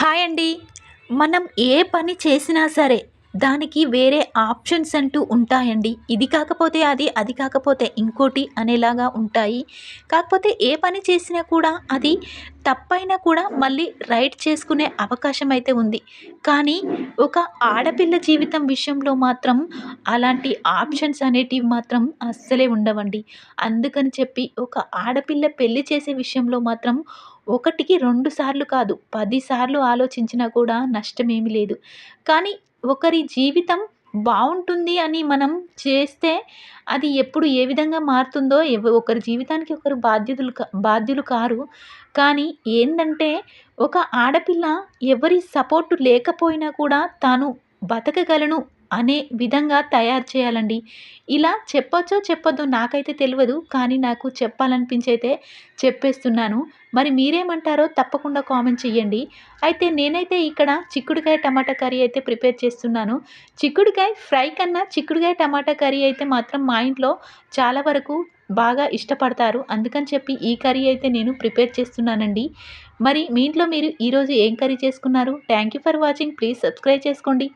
Hi అండి. మనం ఏ పని చేసినా సరే దానికి వేరే ఆప్షన్స్ అంటూ ఉంటాయండి. ఇది కాకపోతే అది అది కాకపోతే ఇంకోటి అనేలాగా ఉంటాయి. కాకపోతే ఏ పని చేసినా కూడా అది తప్పైనా కూడా మళ్ళీ రైట్ చేసుకునే అవకాశం అయితే ఉంది. కానీ ఒక ఆడపిల్ల జీవితం విషయంలో మాత్రం అలాంటి ఆప్షన్స్ అనేటివి మాత్రం అస్సలే ఉండవండి. అందుకని చెప్పి ఒక ఆడపిల్ల పెళ్ళి చేసే విషయంలో మాత్రం ఒకటికి రెండు సార్లు కాదు పదిసార్లు ఆలోచించినా కూడా నష్టమేమీ లేదు. కానీ ఒకరి జీవితం బాగుంటుంది అని మనం చేస్తే అది ఎప్పుడు ఏ విధంగా మారుతుందో ఒకరి జీవితానికి ఒకరు బాధ్యతలు కా బాధ్యులు కారు. కానీ ఏంటంటే ఒక ఆడపిల్ల ఎవరి సపోర్టు లేకపోయినా కూడా తాను బతకగలను అనే విధంగా తయారు చేయాలండి. ఇలా చెప్పొచ్చో చెప్పొద్దో నాకైతే తెలియదు కానీ నాకు చెప్పాలనిపించైతే చెప్పేస్తున్నాను. మరి మీరేమంటారో తప్పకుండా కామెంట్ చేయండి అయితే నేనైతే ఇక్కడ చిక్కుడుకాయ టమాటా కర్రీ అయితే ప్రిపేర్ చేస్తున్నాను. చిక్కుడుకాయ ఫ్రై కన్నా చిక్కుడుకాయ టమాటా కర్రీ అయితే మాత్రం మా ఇంట్లో చాలా వరకు బాగా ఇష్టపడతారు. అందుకని చెప్పి ఈ కర్రీ అయితే నేను ప్రిపేర్ చేస్తున్నానండి. మరి మీ ఇంట్లో మీరు ఈరోజు ఏం కర్రీ చేసుకున్నారు? Thank you for watching. Please subscribe చేసుకోండి.